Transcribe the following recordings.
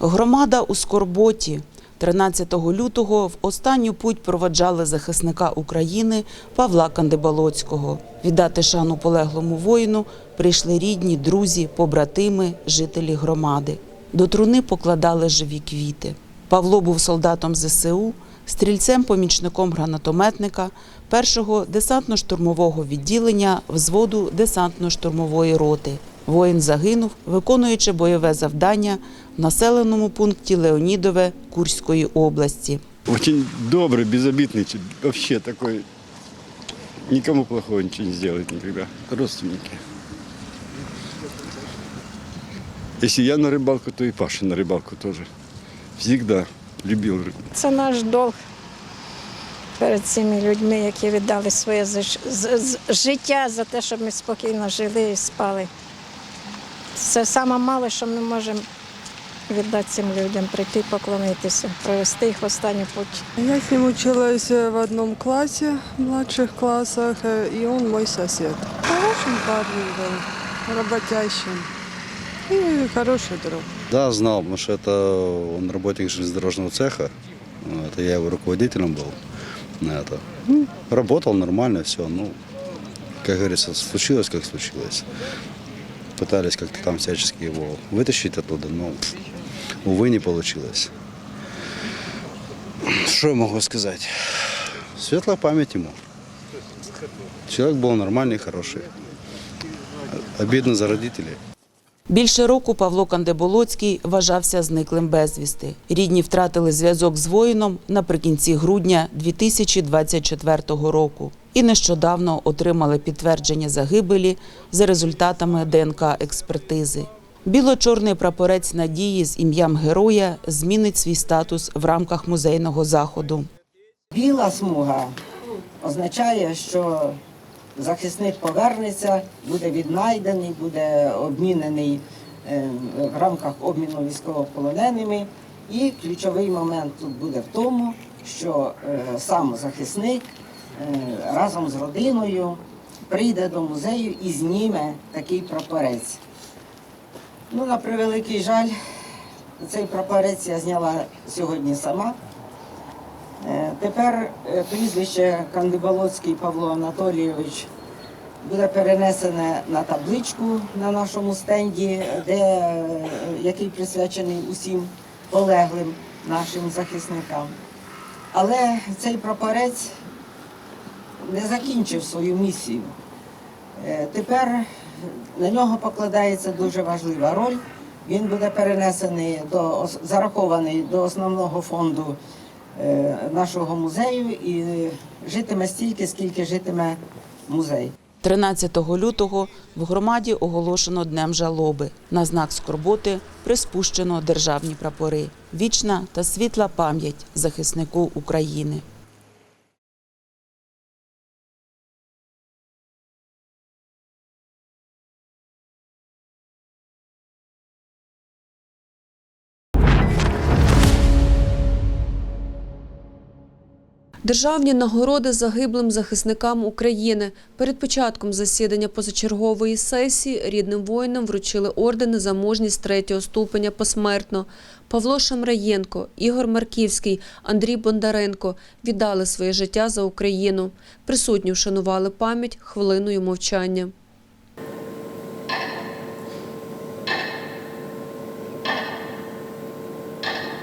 Громада у Скорботі. 13 лютого в останню путь проваджали захисника України Павла Кандибалоцького. Віддати шану полеглому воїну прийшли рідні, друзі, побратими, жителі громади. До труни покладали живі квіти. Павло був солдатом ЗСУ, стрільцем-помічником гранатометника, першого десантно-штурмового відділення взводу десантно-штурмової роти. Воїн загинув, виконуючи бойове завдання в населеному пункті Леонідове Курської області. Очень добрый, безобидный, ч- вообще такой, никому плохого ничего не сделает никогда. Родственники. Если я на рыбалку, то и Паша на рыбалку тоже. Всегда любил рыбу. Це наш долг перед цими людьми, які віддали своє зиш- з- з- життя за те, щоб ми спокійно жили і спали. Це саме мало, що ми можемо віддати цим людям, прийти поклонитися, провести їх в останню путь. Я с ним училась э, в одном классе, в младших классах, э, и он мой сосед. Хорошим парнем был, работящим и хороший друг. Да, знал, потому что это он работник железнодорожного цеха. Ну, Это я его руководителем был. на Это. Ну, работал нормально, все. Ну, как говорится, случилось, как случилось. Пытались как-то там всячески его вытащить оттуда, но, увы, не получилось. Что я могу сказать? Светлая память ему. Человек был нормальный, хороший. Обидно за родителей. Більше року Павло Кандиболоцький вважався зниклим безвісти. Рідні втратили зв'язок з воїном наприкінці грудня 2024 року і нещодавно отримали підтвердження загибелі за результатами ДНК-експертизи. Біло-чорний прапорець надії з ім'ям героя змінить свій статус в рамках музейного заходу. Біла смуга означає, що захисник повернеться, буде віднайдений, буде обмінений е, в рамках обміну військовополоненими. І ключовий момент тут буде в тому, що е, сам захисник разом з родиною прийде до музею і зніме такий прапорець. Ну, на превеликий жаль, цей прапорець я зняла сьогодні сама. Е, Тепер е, прізвище Кандибалоцький Павло Анатолійович буде перенесене на табличку на нашому стенді, де, е, який присвячений усім полеглим нашим захисникам. Але цей прапорець не закінчив свою місію. Е, Тепер на нього покладається дуже важлива роль. Він буде перенесений до зарахований до основного фонду е, нашого музею і житиме стільки, скільки житиме музей. 13 лютого в громаді оголошено днем жалоби. На знак скорботи приспущено державні прапори. Вічна та світла пам'ять захиснику України. Державні нагороди загиблим захисникам України. Перед початком засідання позачергової сесії рідним воїнам вручили ордени за мужність третього ступеня посмертно. Павло Шамраєнко, Ігор Марківський, Андрій Бондаренко віддали своє життя за Україну. Присутні вшанували пам'ять хвилиною мовчання.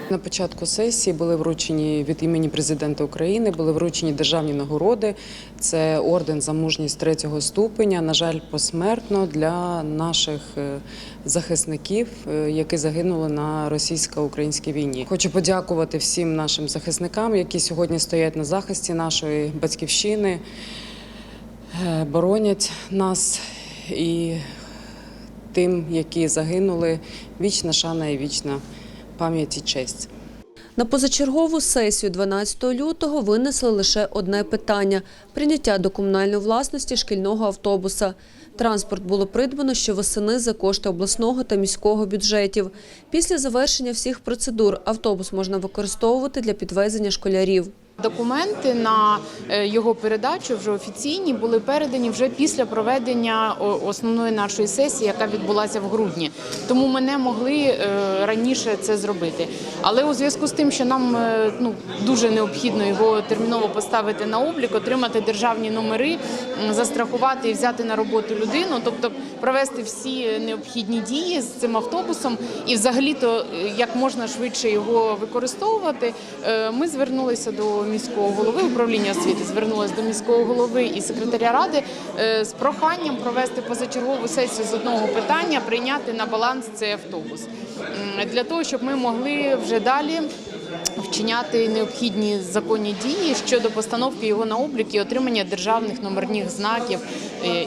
На початку сесії були вручені від імені президента України, були вручені державні нагороди. Це орден за мужність третього ступеня. На жаль, посмертно для наших е, захисників, е, які загинули на російсько-українській війні. Хочу подякувати всім нашим захисникам, які сьогодні стоять на захисті нашої батьківщини, е, боронять нас і тим, які загинули. Вічна шана і вічна пам'ять і честь. На позачергову сесію 12 лютого винесли лише одне питання – прийняття до комунальної власності шкільного автобуса. Транспорт було придбано ще восени за кошти обласного та міського бюджетів. Після завершення всіх процедур автобус можна використовувати для підвезення школярів. Документи на е, його передачу вже офіційні були передані вже після проведення основної нашої сесії, яка відбулася в грудні. Тому ми не могли е, раніше це зробити. Але у зв'язку з тим, що нам е, ну дуже необхідно його терміново поставити на облік, отримати державні номери, застрахувати і взяти на роботу людину, тобто провести всі необхідні дії з цим автобусом і взагалі-то е, як можна швидше його використовувати. е, Ми звернулися до міського голови управління освіти, звернулися до міського голови і секретаря ради е, з проханням провести позачергову сесію з одного питання, прийняти на баланс цей автобус для того, щоб ми могли вже далі. Вчиняти необхідні законні дії щодо постановки його на облік і отримання державних номерних знаків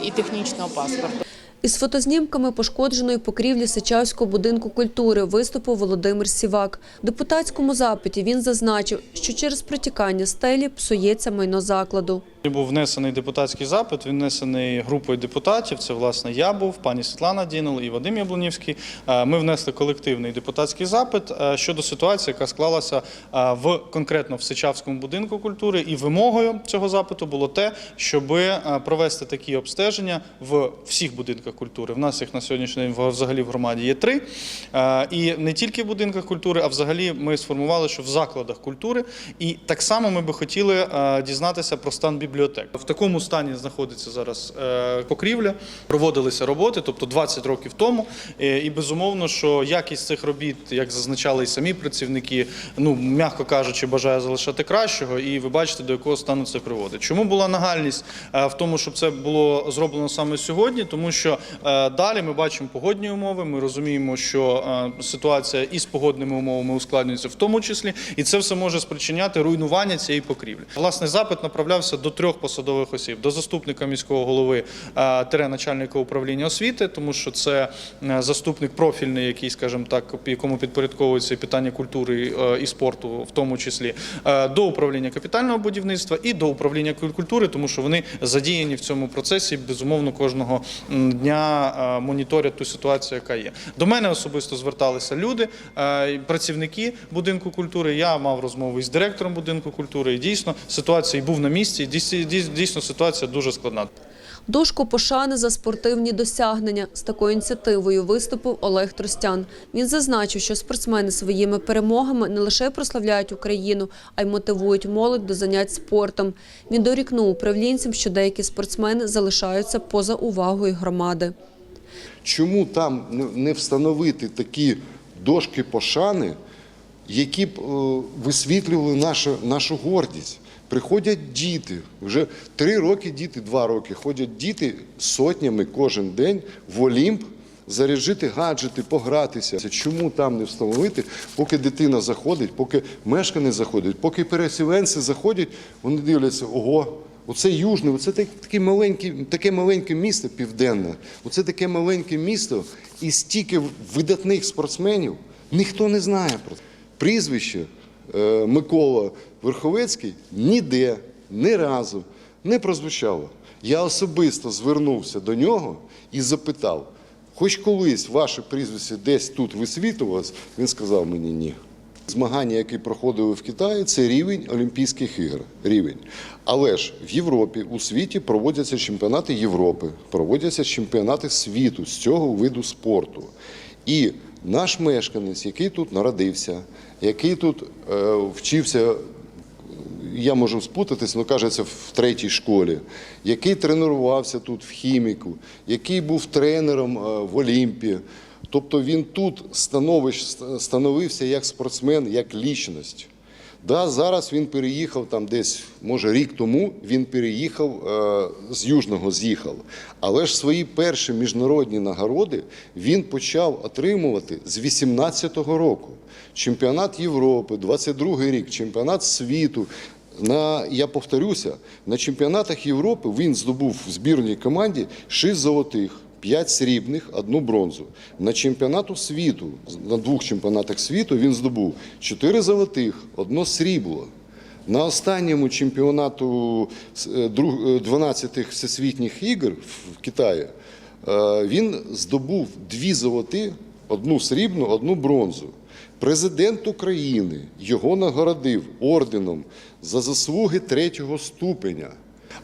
і технічного паспорту. Із фотознімками пошкодженої покрівлі Сичавського будинку культури виступив Володимир Сівак. В депутатському запиті він зазначив, що через протікання стелі псується майно закладу. Був внесений депутатський запит, він внесений групою депутатів. Це власне я був, пані Світлана Дінел і Вадим Яблунівський. Е, Ми внесли колективний депутатський запит е, щодо ситуації, яка склалася е, в конкретно в Сичавському будинку культури. І вимогою цього запиту було те, щоб провести такі обстеження в всіх будинках культури. В нас їх на сьогоднішній день взагалі в громаді є три. І не тільки в будинках культури, а взагалі ми сформували, що в закладах культури. І так само ми би хотіли дізнатися про стан бібліотек. В такому стані знаходиться зараз е, покрівля. Проводилися роботи, тобто 20 років тому. Е, І безумовно, що якість цих робіт, як зазначали і самі працівники, ну м'яко кажучи, бажає залишати кращого. І ви бачите, до якого стану це приводить. Чому була нагальність е, в тому, щоб це було зроблено саме сьогодні? Тому що далі ми бачимо погодні умови. Ми розуміємо, що ситуація із погодними умовами ускладнюється в тому числі, і це все може спричиняти руйнування цієї покрівлі. Власне, запит направлявся до трьох посадових осіб: до заступника міського голови е, тире начальника управління освіти, тому що це е, заступник профільний, який, скажімо так, якому підпорядковується питання культури е, і спорту, в тому числі до управління капітального будівництва і до управління культури, тому що вони задіяні в цьому процесі. Безумовно, кожного дня моніторять ту ситуацію, яка є. До мене особисто зверталися люди, працівники будинку культури. Я мав розмову із директором будинку культури. І дійсно ситуація і був на місці. і Дійсно, дійсно ситуація дуже складна. Дошку пошани за спортивні досягнення з такою ініціативою виступив Олег Тростян. Він зазначив, що спортсмени своїми перемогами не лише прославляють Україну, а й мотивують молодь до занять спортом. Він дорікнув управлінцям, що деякі спортсмени залишаються поза увагою громади. Чому там не- встановити такі дошки пошани, які б е, висвітлювали нашу, нашу гордість? Приходять діти, вже три роки діти, два роки ходять діти сотнями кожен день в Олімп заряджити гаджети, погратися. Чому там не встановити, поки дитина заходить, поки мешканець заходить, поки переселенці заходять, вони дивляться, ого, Оце Южне, оце таке маленьке, таке маленьке місто південне. Оце таке маленьке місто, і стільки видатних спортсменів ніхто не знає про це. Прізвище Микола Верховецький ніде, ні разу не прозвучало. Я особисто звернувся до нього і запитав: хоч колись ваше прізвище десь тут висвітлювалось, він сказав мені ні. Змагання, які проходили в Китаї, це рівень Олімпійських ігор. Рівень. Але ж в Європі, у світі проводяться чемпіонати Європи, проводяться чемпіонати світу з цього виду спорту. І наш мешканець, який тут народився, який тут е, вчився я можу спутатись, але кажеться в третій школі, який тренувався тут в хіміку, який був тренером е, в Олімпі. Тобто він тут становився як спортсмен, як лічність. Да, зараз він переїхав там десь, може, рік тому він переїхав е, з Южного з'їхав. Але ж свої перші міжнародні нагороди він почав отримувати з 18-го року. Чемпіонат Європи, 22-й рік, чемпіонат світу. На, я повторюся, на чемпіонатах Європи він здобув в збірній команді 6 золотих, 5 срібних, одну бронзу. На чемпіонату світу, на двох чемпіонатах світу він здобув 4 золотих, одно срібло. На останньому чемпіонату е, е, 12-х всесвітніх ігор в Китаї е, він здобув дві золоті, одну срібну, одну бронзу. Президент України його нагородив орденом за заслуги третього ступеня.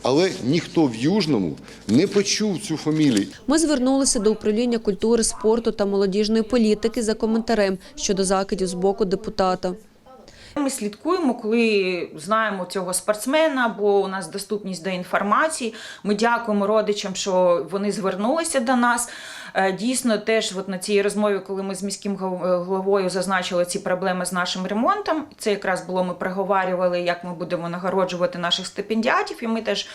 Але ніхто в Южному не почув цю фамілію. Ми звернулися до управління культури, спорту та молодіжної політики за коментарем щодо закидів з боку депутата. Ми слідкуємо, коли знаємо цього спортсмена, бо у нас доступність до інформації. Ми дякуємо родичам, що вони звернулися до нас. Е, Дійсно, теж от на цій розмові, коли ми з міським головою зазначили ці проблеми з нашим ремонтом, це якраз було ми проговорювали, як ми будемо нагороджувати наших стипендіатів. І ми теж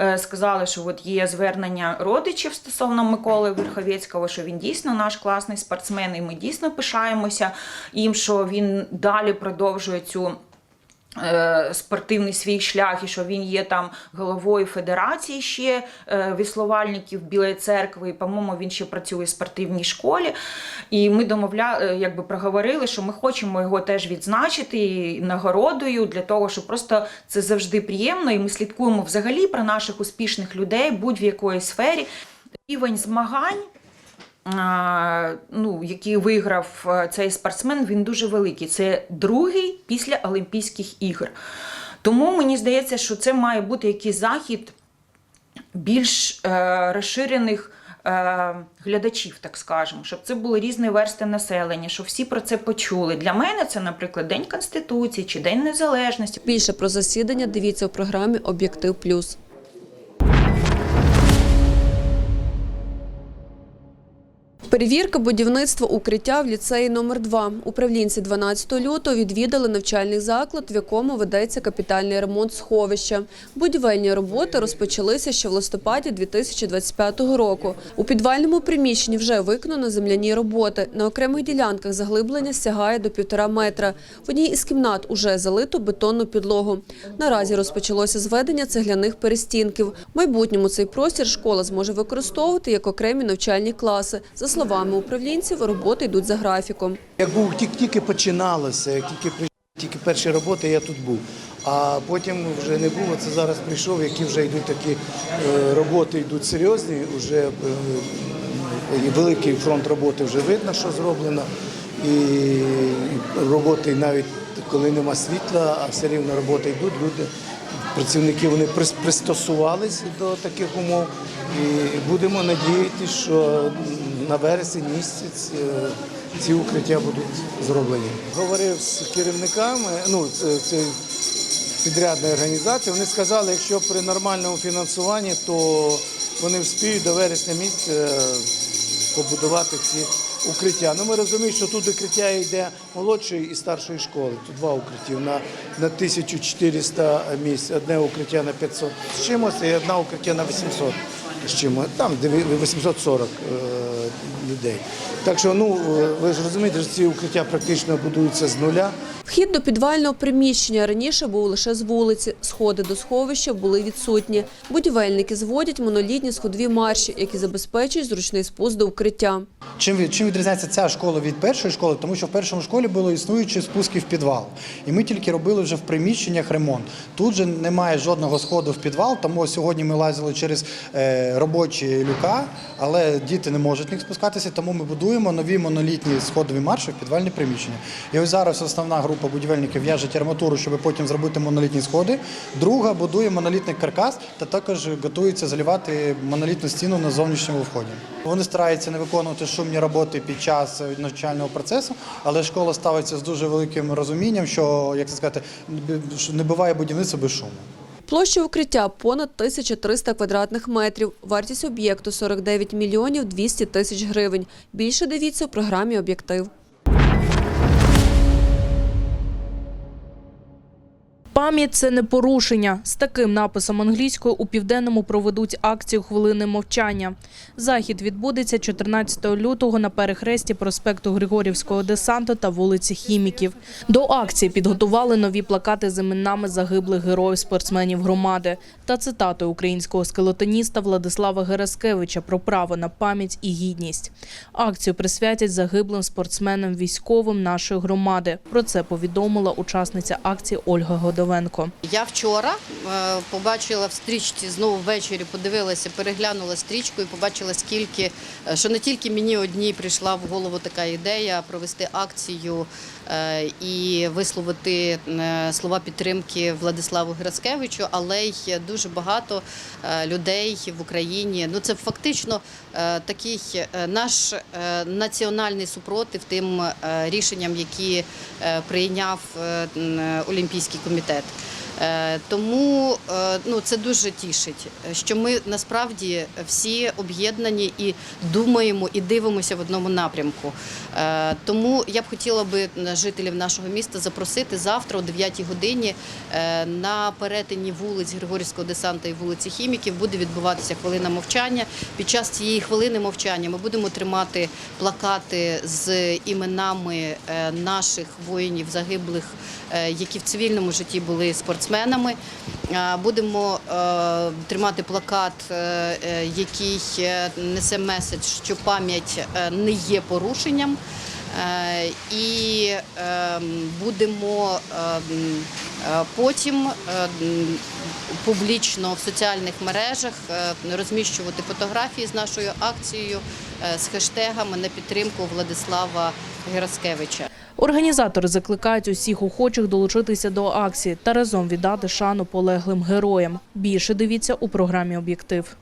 е, сказали, що от є звернення родичів стосовно Миколи Верховецького, що він дійсно наш класний спортсмен, і ми дійсно пишаємося їм, що він далі продовжує цю. е, Спортивний свій шлях, і що він є там головою федерації ще е, віслувальників Білої церкви. І, по-моєму, він ще працює в спортивній школі. І ми домовля, е, якби проговорили, що ми хочемо його теж відзначити і нагородою для того, щоб просто це завжди приємно. І ми слідкуємо взагалі про наших успішних людей будь-в якої сфері. Рівень змагань ну, який виграв е, цей спортсмен, він дуже великий. Це другий після Олімпійських ігор. Тому мені здається, що це має бути якийсь захід більш е, розширених. е, Глядачів, так скажемо, щоб це були різні версти населення, щоб всі про це почули. Для мене це, наприклад, День Конституції чи День Незалежності. Більше про засідання дивіться у програмі Об'єктив Плюс. Перевірка будівництва укриття в ліцеї номер 2 Управлінці 12 лютого відвідали навчальний заклад, в якому ведеться капітальний ремонт сховища. Будівельні роботи розпочалися ще в листопаді 2025 року. У підвальному приміщенні вже виконано земляні роботи. На окремих ділянках заглиблення сягає до півтора метра. В одній із кімнат уже залито бетонну підлогу. Наразі розпочалося зведення цегляних перестінків. В майбутньому цей простір школа зможе використовувати як окремі навчальні класи. За словами управлінців, роботи йдуть за графіком. Як був тільки, починалося, як тільки тільки перші роботи я тут був. А потім вже не було. Це зараз прийшов, які вже йдуть такі е, роботи, йдуть серйозні. Вже е, великий фронт роботи вже видно, що зроблено. І роботи навіть коли нема світла, а все рівно роботи йдуть. Люди, працівники вони прис- пристосувалися до таких умов. І будемо надіятися, що на вересень місяць е, ці укриття будуть зроблені. Говорив з керівниками, ну це, підрядної організації. Вони сказали, якщо при нормальному фінансуванні, то вони вспіють до вересня місяця е, побудувати ці укриття. Ну ми розуміємо, що тут укриття йде молодшої і старшої школи. Тут два укриття на, на 1400 місць. Одне укриття на 500 з чимось, і одне укриття на 800 з чимось. Там де 840 е, людей. Так що, ну е, ви ж розумієте, що ці укриття практично будуються з нуля. Вхід до підвального приміщення раніше був лише з вулиці. Сходи до сховища були відсутні. Будівельники зводять монолітні сходові марші, які забезпечують зручний спуск до укриття. Чим, чим відрізняється ця школа від першої школи? Тому що в першому школі було існуючі спуски в підвал. І ми тільки робили вже в приміщеннях ремонт. Тут же немає жодного сходу в підвал, тому сьогодні ми лазили через е, робочі люка, але діти не можуть в них спускатися, тому ми будуємо нові монолітні сходові марші в підвальні приміщення. І ось зараз основна група будівельників в'яжуть арматуру, щоб потім зробити монолітні сходи. Друга будує монолітний каркас та також готується заливати монолітну стіну на зовнішньому вході. Вони стараються не виконувати шумні роботи під час навчального процесу, але школа ставиться з дуже великим розумінням, що як це сказати, не буває будівництва без шуму. Площа укриття понад 1300 квадратних метрів. Вартість об'єкту 49 мільйонів 200 тисяч гривень. Більше дивіться у програмі «Об'єктив». Пам'ять це не порушення. З таким написом англійською у південному проведуть акцію хвилини мовчання. Захід відбудеться 14 лютого на перехресті проспекту Григорівського десанту та вулиці Хіміків. До акції підготували нові плакати з іменами загиблих героїв спортсменів громади та цитатою українського скелетоніста Владислава Гераскевича про право на пам'ять і гідність. Акцію присвятять загиблим спортсменам військовим нашої громади. Про це повідомила учасниця акції Ольга Годова. Вдовенко. Я вчора е, побачила в стрічці знову ввечері, подивилася, переглянула стрічку і побачила, скільки е, що не тільки мені одній прийшла в голову така ідея провести акцію е, і висловити слова підтримки Владиславу Граскевичу, але й дуже багато людей в Україні. Ну це фактично такий наш національний супротив тим рішенням, які прийняв Олімпійський комітет. Е, Тому е, ну, це дуже тішить, що ми насправді всі об'єднані і думаємо і дивимося в одному напрямку. Е, Тому я б хотіла би жителів нашого міста запросити завтра о 9 годині е, на перетині вулиць Григорівського десанта і вулиці Хіміків буде відбуватися хвилина мовчання. Під час цієї хвилини мовчання ми будемо тримати плакати з іменами е, наших воїнів загиблих, е, які в цивільному житті були спортсменами. Е, Будемо е, тримати плакат, е, е, який несе меседж, що пам'ять не є порушенням. І будемо потім публічно в соціальних мережах розміщувати фотографії з нашою акцією з хештегами на підтримку Владислава Гераскевича. Організатори закликають усіх охочих долучитися до акції та разом віддати шану полеглим героям. Більше дивіться у програмі Об'єктив.